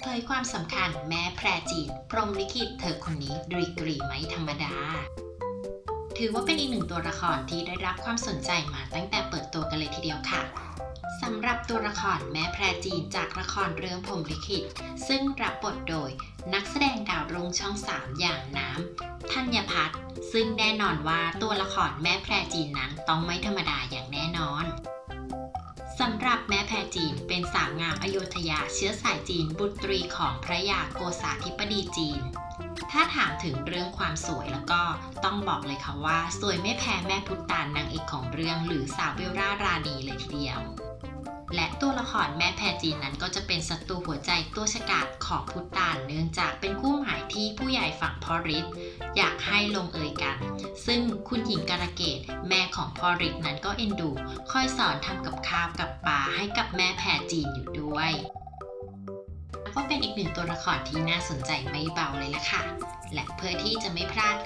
เผยความสำคัญแม่แพรจีน พรหมลิขิตเธอคนนี้ดีกรีไม่ธรรมดา ถือว่าเป็นอีกหนึ่งตัวละครที่ได้รับความสนใจมาตั้งแต่เปิดตัวกันเลยทีเดียวค่ะสำหรับตัวละครแม่แพรจีนจากละครเรื่องพรหมลิขิต ซึ่งรับบทโดยนักแสดงดาวรุ่งช่อง3อย่างน้ำธัญพัฒน์ซึ่งแน่นอนว่าตัวละครแม่แพรจีนนั้นต้องไม่ธรรมดาอย่างแน่นอนสำหรับแม่แพรจีน อโยธยาเชื้อสายจีนบุตรีของพระยาโกษาธิปดีจีน ถ้าถามถึงเรื่องความสวยแล้วก็ต้องบอกเลยค่ะว่า สวยไม่แพ้แม่พุทธานนางเอกของเรื่องหรือสาวเบลล่ารานีเลยทีเดียว และตัวละครแม่แพรจีนนั้นก็จะเป็นศัตรูหัวใจตัวฉกาจของพุทธานเนื่องจากเป็นคู่หมายที่ผู้ใหญ่ฝั่งพอฤทธิ์อยากให้ลงเอยกัน ซึ่งคุณหญิงการะเกดแม่ของพ่อริกนั้นก็เอ็นดู คอยสอนทำกับข้าวกับปลาให้กับแม่แพรจีนอยู่ด้วย ก็เป็นอีกหนึ่งตัวละครที่น่าสนใจไม่เบาเลยล่ะค่ะ และเพื่อที่จะไม่พลาด